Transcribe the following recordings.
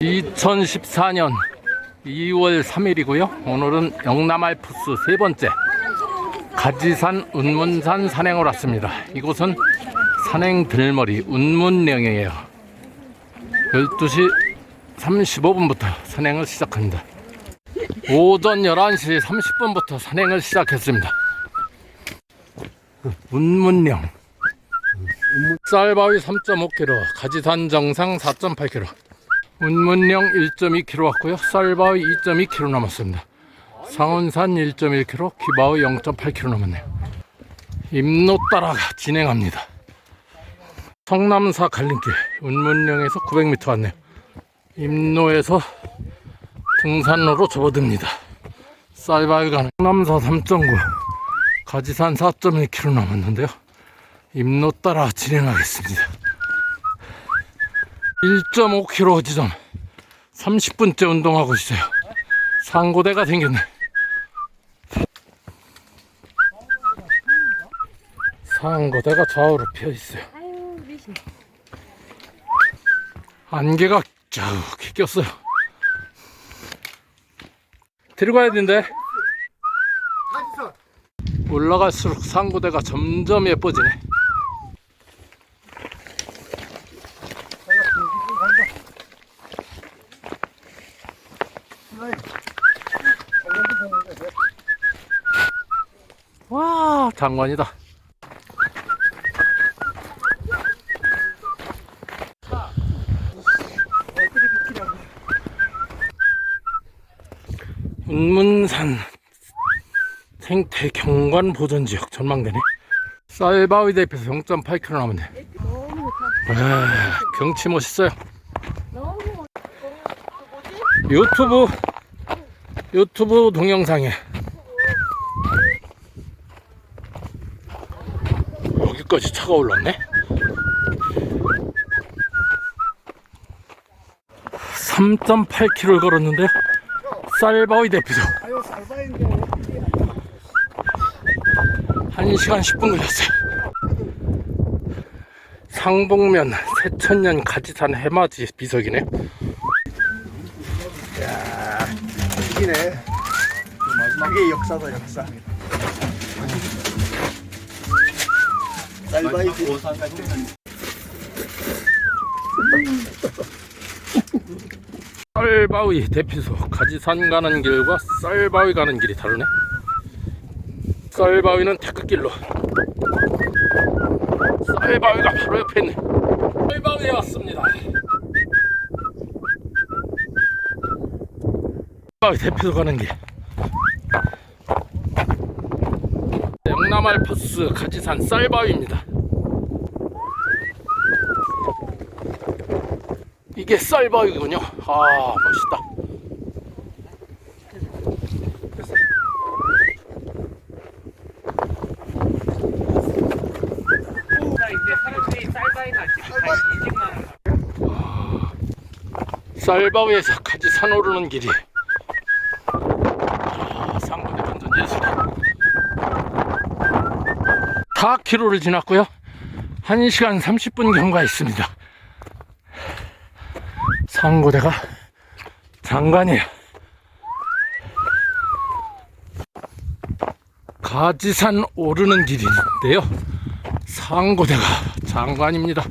2014년 2월 3일이고요. 오늘은 영남 알프스 세 번째 가지산 운문산 산행을 왔습니다. 이곳은 산행 들머리 운문령이에요. 12시 35분부터 산행을 시작합니다. 오전 11시 30분부터 산행을 시작했습니다. 운문령 쌀바위 3.5km, 가지산 정상 4.8km, 운문령 1.2km 왔고요. 쌀바위 2.2km 남았습니다. 상원산 1.1km, 기바위 0.8km 남았네요. 임로 따라 진행합니다. 성남사 갈림길, 운문령에서 900m 왔네요. 임로에서 등산로로 접어듭니다. 쌀바위 가는 성남사 3.9, 가지산 4.1km 남았는데요. 임로 따라 진행하겠습니다. 1.5km 지점 30분째 운동하고 있어요. 상고대가 생겼네. 상고대가 좌우로 피어 있어요. 아유, 미신. 안개가 쫙 꼈어요. 들어가야 되는데 올라갈수록 상고대가 점점 예뻐지네. 와 장관이다. 운문산 생태 경관 보전 지역 전망대네. 쌀바위 대표에서 0.8km 남았네. 아, 경치 멋있어요. 유튜브 유튜브 동영상에 여기까지 차가 올랐네. 3.8km를 걸었는데요. 쌀바위 대피소 살바인데 1시간 10분 걸렸어요. 상봉면 새천년 가지산 해맞이 비석이네. 이기네 그게 역사다 역사 쌀바이지 쌀바위 대피소 가지산 가는 길과 쌀바위 가는 길이 다르네. 쌀바위는 태극길로. 쌀바위가 바로 옆에 있네. 쌀바위에 왔습니다. 쌀바위 대피소 가는 길. 영남알프스 가지산 쌀바위입니다. 이게 쌀바위군요. 아 멋있다. 이제 사람들이 쌀바위나 지금 한 20만 원. 쌀바위에서 같이 산 오르는 길이 아, 상군의 완전 예술 4km를 지났고요 1시간 30분 경과했습니다 상고대가 장관이에요. 가지산 오르는 길인데요. 상고대가 장관입니다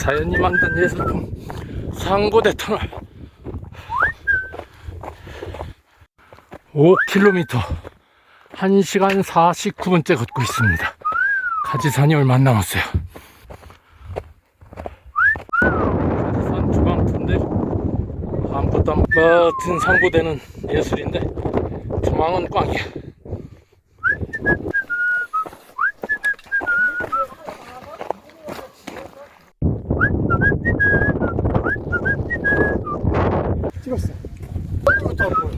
자연이 만든 예술품 상고대 터널. 5km 1시간 49분째 걷고 있습니다. 가지산이 얼마 안 남았어요. 가지산 주방인데 아무것도 안 같은 상고대는 예술인데 조망은 꽝이야 찍었어 이것도 안 보여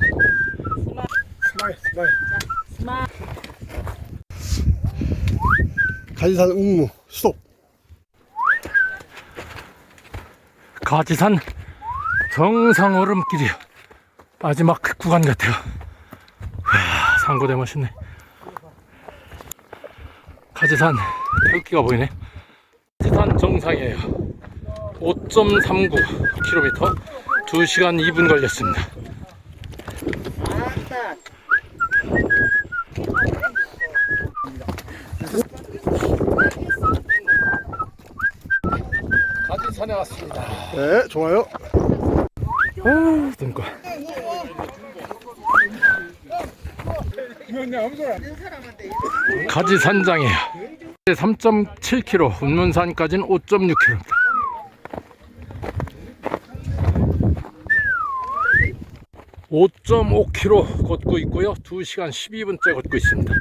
스마일 스마일 스마. 가지산 응무 스톱 가지산 정상 오름길이 마지막 구간 같아요. 상고대 멋있네. 가지산 태극기가 보이네. 가지산 정상이에요. 5.39km 2시간 2분 걸렸습니다. 가지산에 왔습니다. 네, 좋아요. 아, 등과. 가지 산장이에요. 3.7km, 운문산까지는 5.6km. (5.5km) 걷고 있고요 (2시간 12분째) 걷고 있습니다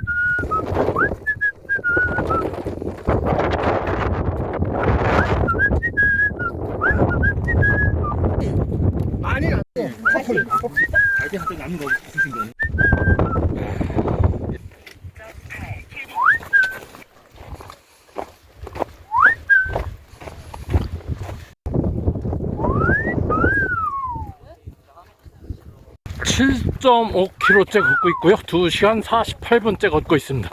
(7.5km째) 걷고 있고요. (2시간 48분째) 걷고 있습니다